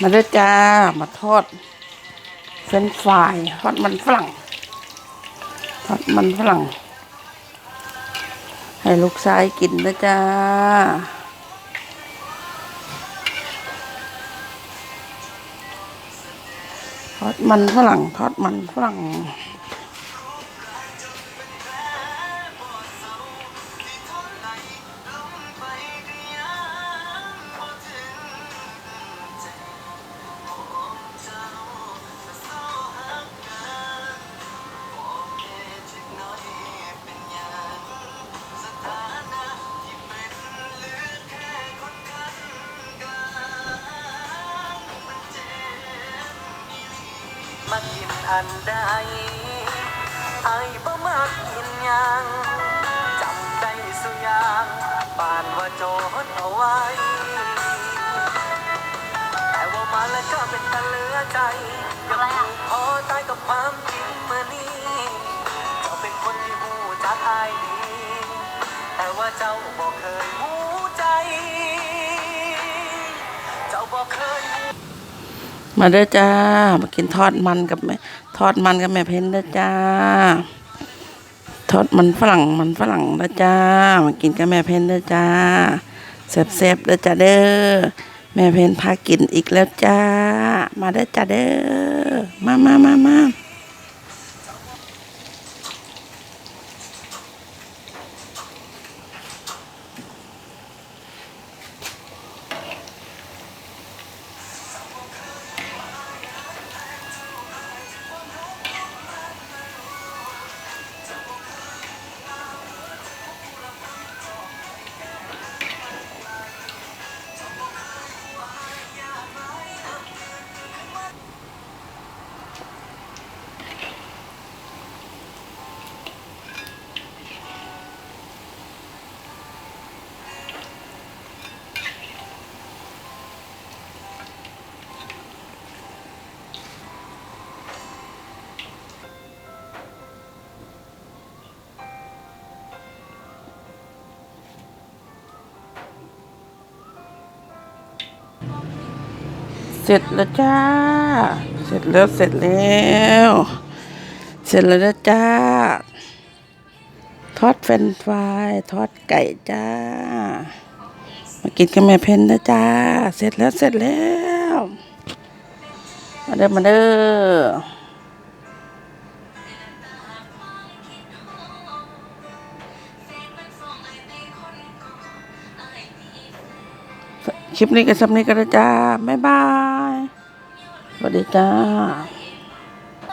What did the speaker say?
มาด้วยจ้า มาทอดเฟ้นฝายทอดมันฝรั่ง ทอดมันฝรั่ง ให้ลูกชายกินนะจ้าทอดมันฝรั่งทอดมันฝรั่ง มากินอันใดไอ้บ่มากินยังจำได้สุยางปานว่าโจทย์เอาไว้ แต่ว่ามาแล้วก็เป็นตะเลือใจยากถูกพอตายกับความจริงมื่อนี้เจ้าเป็นคนที่หูจักอายดี แต่ว่าเจ้าบอกเคยหูใจ เจ้าบอกเคย มาเด้อจ้า มากินทอดมันกับแม่ทอดมันกับแม่เพ้นเด้อจ้า ทอดมันฝรั่งมันฝรั่งเด้อจ้า มากินกับแม่เพ้นเด้อจ้าแซ่บๆเด้อจ้าเด้อแม่เพ้นพากินอีกแล้วจ้า มาเด้อจ้าเด้อมามามามา เสร็จแล้วจ้า เสร็จแล้วเสร็จแล้ว เสร็จแล้วจ้า ทอดเฟรนฟรายทอดไก่จ้า มากินกันแม่เพนนะจ้า เสร็จแล้วเสร็จแล้ว มาเด้อมาเด้อ คลิปนี้ก็สำนี้ก็ได้จ้า บ๊ายบาย สวัสดีจ้า